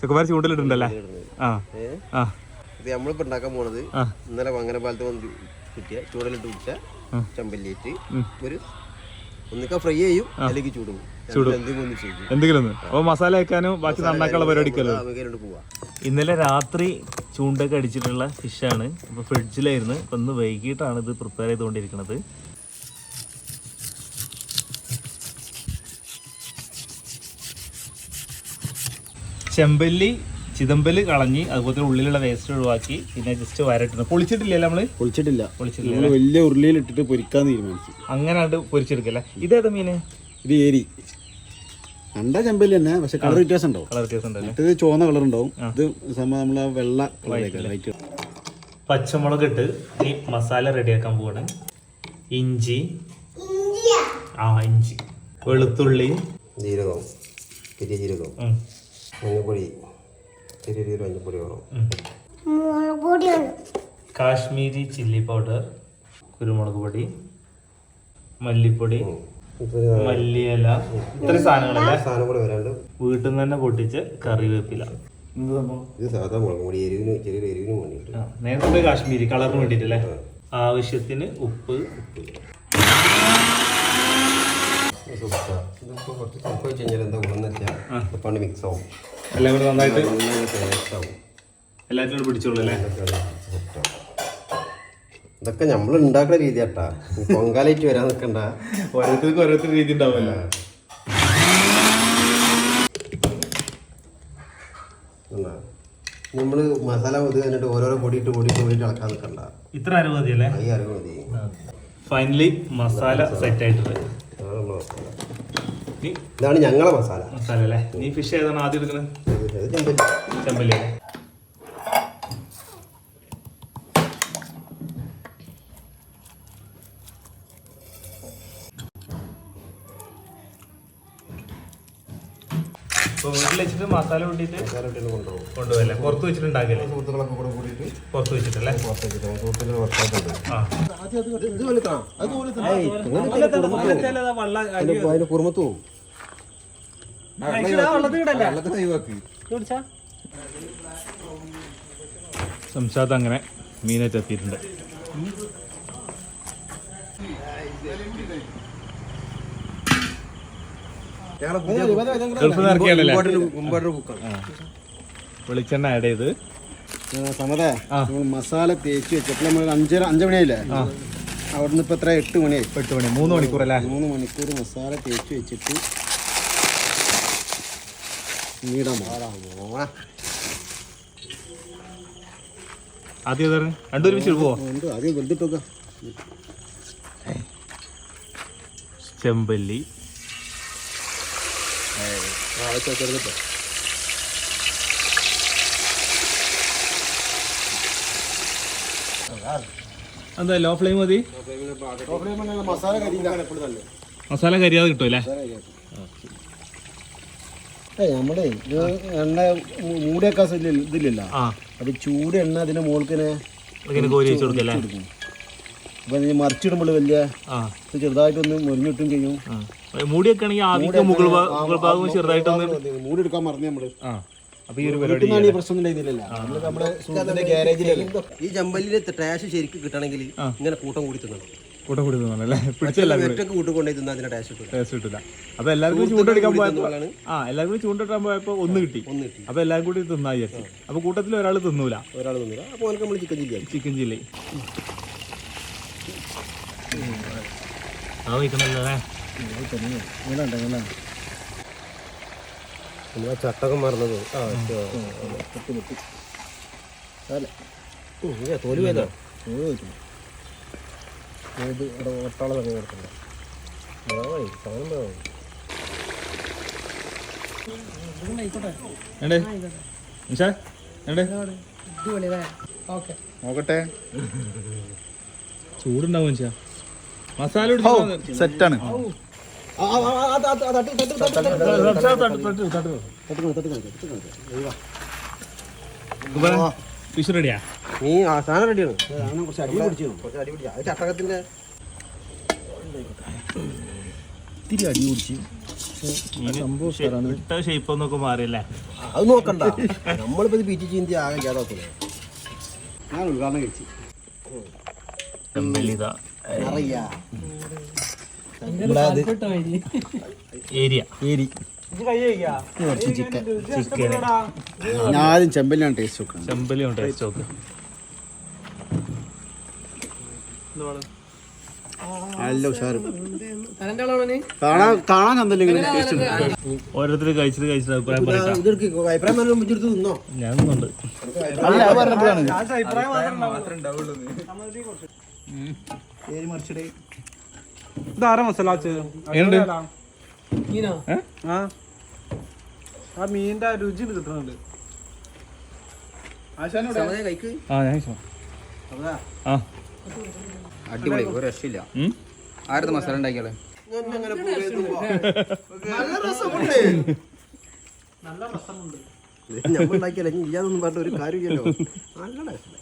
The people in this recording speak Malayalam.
ചെക്കന്മാർ ചൂണ്ടലിട്ടുണ്ടല്ലേ ആ. ആ. ഇത് നമ്മളിപ്പോ ഉണ്ടാക്കാൻ പോണത് ഇന്നലെ വങ്ങനപാലത്ത് വന്ന് കിട്ടിയ ചൂടലിട്ട് കുടിച്ച ഉം. ഒരു ഒന്നിക്ക ഫ്രൈ ചെയ്യും അല്ലെങ്കിൽ ചൂടും. എന്തെങ്കിലും ഒന്ന് അപ്പോൾ മസാല വെക്കാനും ബാക്കി നന്നാക്കാനുള്ള പരിപാടിക്കല്ലോ ഇന്നലെ രാത്രി ചൂണ്ടൊക്കെ അടിച്ചിട്ടുള്ള ഫിഷാണ് അപ്പൊ ഫ്രിഡ്ജിലായിരുന്നു അപ്പം ഇന്ന് വൈകിട്ടാണ് ഇത് പ്രിപ്പയർ ചെയ്തുകൊണ്ടിരിക്കുന്നത് ചെമ്പല്ലി ചിതമ്പൽ കളഞ്ഞ് അതുപോലെ ഉള്ളിലുള്ള വേസ്റ്റ് ഒഴിവാക്കി പിന്നെ ജസ്റ്റ് വരട്ടുന്നു പൊളിച്ചിട്ടില്ല നമ്മൾ? പൊളിച്ചിട്ടില്ല. പൊളിച്ചിട്ടില്ല വലിയ ഉരുളിയിൽ ഇട്ടിട്ട് പൊരിക്കാൻ തീരുമാനിച്ചു. അങ്ങനെ അത് പൊരിച്ചെടുക്കല്ലേ ഇതേതാ മീന്? ഇത് ഏരി. രണ്ടാ ചെമ്പല്ലി തന്നെ പക്ഷെ കളർ വ്യത്യാസം ഉണ്ടാവും. കളർ വ്യത്യാസം ഉണ്ടല്ലേ? മറ്റേത് ചുവന്ന കളർ ഉണ്ടാവും. ഇത് സംഭവം നമ്മളെ വെള്ള വൈറ്റ് പച്ചമുളക് ഇട്ട് ഈ മസാല റെഡിയാക്കാൻ പോവാണ്. ഇഞ്ചി. ആ ഇഞ്ചി. വെളുത്തുള്ളി. ജീരകം ചെറിയ ജീരകം ഉം, മഞ്ഞപ്പൊടി ചെറിയ രീതിയിൽ മഞ്ഞപ്പൊടി വേണം. പൊടിയാണ് കാശ്മീരി ചില്ലി പൗഡർ കുരുമുളക് പൊടി മല്ലിപ്പൊടി മല്ലിയല ഇത്രയും സാധനങ്ങളല്ലേ? സാധനം കൂടെ വരാണ്ട്. വീട്ടിൽ നിന്ന് തന്നെ പൊട്ടിച്ച് കറിവേപ്പില. ഇത് സാധാ മുളക് പൊടി എരിവിന് ചെറിയൊരു എരിവിന് വേണ്ടിയിട്ട്. ആ, നേരത്തെ കാശ്മീരി കളറിന് വേണ്ടിട്ടല്ലേ ആവശ്യത്തിന് ഉപ്പ്. ഇതിപ്പോൾ കുറച്ച് തണുപ്പ് വെച്ച് കഴിഞ്ഞാൽ എന്താ ഗുണമെന്ന് വെച്ചാൽ മിക്സ് ആവും എല്ലാം കൂടെ നന്നായിട്ട്? ടേസ്റ്റ് ആവും. പിടിച്ചോളൂ അല്ലേ? ഇതൊക്കെ നമ്മൾ ഉണ്ടാക്കുന്ന രീതി കേട്ടാ പൊങ്കാലായിട്ട് വരാൻ നിൽക്കണ്ട ഓരോരുത്തർക്കും ഓരോരുത്തർ രീതി ഉണ്ടാവില്ല നമ്മൾ മസാല മുതൽ കഴിഞ്ഞിട്ട് ഓരോരോ പൊടിയിട്ട് പൊടിയിട്ട് പൊടിയിട്ട് ഇളക്കാൻ നിൽക്കണ്ട ഇത്ര അറിവ് മതിയല്ലേ ഈ അറിവ് മതി ഫൈനലി മസാല സെറ്റ് ആയിട്ടുണ്ട്. മസാല. ഇതാണ് ഞങ്ങളെ മസാല. മസാല അല്ലേ? നീ ഫിഷ് ഏതാണ് ആദ്യം എടുക്കുന്നത് ചെമ്പല്ലി. ചെമ്പല്ലി വീട്ടിൽ വെച്ചിട്ട് മസാല കൂട്ടിയിട്ട് മസാല കൊണ്ടുപോകും. കൊണ്ടുപോകല്ലേ? പുറത്ത് വെച്ചിട്ടുണ്ടാക്കല്ലേ സുഹൃത്തുക്കളൊക്കെ കൂടെ കൂടിയിട്ട് പുറത്ത് വെച്ചിട്ടല്ലേ? പുറത്ത് വെച്ചിട്ട് സുഹൃത്തുക്കൾ അതിന് കുറുമത്ത് പോകും. സംസാദ് അങ്ങനെ മീനായിട്ട് എത്തിയിട്ടുണ്ട്. വെളിച്ചെണ്ണ ആഡ് ചെയ്ത്. സമതേ മസാല തേച്ച് വെച്ചിട്ട് നമ്മൾ അഞ്ചര അഞ്ചു മണിയായില്ലേ അവിടുന്ന് ഇപ്പൊ എത്ര? എട്ട് മണി എട്ട് മണി മൂന്ന് മണിക്കൂർ അല്ലേ മൂന്ന് മണിക്കൂർ മസാല തേച്ച് വെച്ചിട്ട് നീടാൻ ആദ്യം ഏതാണ് രണ്ടുപേരും പോവോ ആദ്യം വെന്തിട്ടൊക്കെ. ചെമ്പല്ലി. എന്താ ലോ ഫ്ലെയിം മതി? മസാല കരിയാതെ കിട്ടുമല്ലേ നമ്മുടെ ഇത് എണ്ണ മൂടിയൊക്കെ ഇതില്ല- ഇതില്ലല്ലോ അപ്പൊ ചൂട് എണ്ണ അതിന്റെ മുകൾക്കിനെ അപ്പൊ മറിച്ചിടുമ്പോൾ വലിയ ചെറുതായിട്ടൊന്ന് മുരിഞ്ഞിട്ടും ചെയ്യും. ആ ആണെങ്കിൽ ആദ്യത്തെ മുകൾ മുകൾ ഭാഗം ചെറുതായിട്ടൊന്ന് മൂടി എടുക്കാൻ മറന്നു നമ്മൾ. ആ അപ്പൊ ഈ ഒരു പരിപാടി പ്രശ്നം ഉണ്ടായിരുന്നില്ല നമ്മുടെ സുഹൃത്തിന്റെ ഗ്യാരേജിലല്ലേ ഈ ചെമ്പല്ലിലെ ട്രാഷ് ശരിക്കും കിട്ടണമെങ്കിൽ ഇങ്ങനെ കൂട്ടം കൂടി തിന്നണം. കൂട്ടം കൂടി തോന്നല്ലേ പിടിച്ചല്ല കിട്ടില്ല അപ്പൊ എല്ലാവർക്കും ചൂണ്ടടിക്കാൻ പോയപ്പോ ആ എല്ലാവർക്കും ചൂണ്ടിട്ടാൻ പോയപ്പോ ഒന്ന് കിട്ടി. ഒന്ന് കിട്ടി. അപ്പൊ എല്ലാവരും കൂടി തിന്നാ വിചാരിച്ചു. അപ്പൊ കൂട്ടത്തിൽ ഒരാൾ തിന്നൂല. ഒരാൾ തിന്നില്ല അപ്പോൾ നമ്മൾ ചിക്കൻ ചില്ലി ചിക്കൻ ചില്ലി ആ വയ്ക്കണല്ലേ നമ്മൾ ചട്ടകം മറന്നത് ആ തോൽ വേദന ഒട്ടാളെ തന്നെ കിടക്കണ്ട എണ്ടേ നിഷാ എണ്ടേ നോക്കട്ടെ. ചൂടുണ്ടാവും മസാല സെറ്റാണ് ഫിഷ് റെഡിയാ നീ ആ സാധനം റെഡിയാണ് കുറച്ച് അടി പിടിച്ചു കുറച്ച് അടി പിടിച്ച അത് ചട്ടകത്തിന്റെ ഇത്തിരി അടി പിടിച്ച് ഇട്ട ഷേപ്പ് ഒന്നൊക്കെ മാറിയല്ലേ അത് നോക്കണ്ട നമ്മളിപ്പോ ഇത് പീറ്റി ചീന്തി ആകെ ഇല്ലാതാക്കൂലേ ഞാൻ ഉദ്ഘാടനം കഴിച്ചു ഇതാ ഏരിയ. ഏരി. കുറച്ച് ചിക്കൻ. ചിക്കൻ. ഞാൻ ആദ്യം ചെമ്പല്ലാണ് ടേസ്റ്റ് നോക്കാം ചെമ്പല്ലി ഉണ്ട് ടേസ്റ്റ് നോക്ക് നല്ല ഉഷാറ്. കാണാൻ കാണാൻ ചന്തല്ലെങ്കിൽ ടേസ്റ്റ് ഓരോരുത്തർ കഴിച്ചിട്ട് കഴിച്ചിട്ട് അഭിപ്രായം പറയട്ടാ അഭിപ്രായം ഞാൻ നിന്നുണ്ട് അല്ല പറഞ്ഞപ്പോഴാണ് ഇതാരാ മസാല എങ്ങനെയുണ്ട് ആ. മീനിന്റെ രുചി കിട്ടുന്നുണ്ട് ആ. ആ. അടിപൊളി ഒരു രക്ഷയില്ല? ആരത് മസാല ഉണ്ടാക്കിയാലേ നല്ല രസമുണ്ട്. നമ്മൾ ഉണ്ടാക്കിയാലേ ഇല്ലാതൊന്നും പറഞ്ഞ ഒരു കാര്യമില്ലല്ലോ. നല്ല ടേസ്റ്റ്.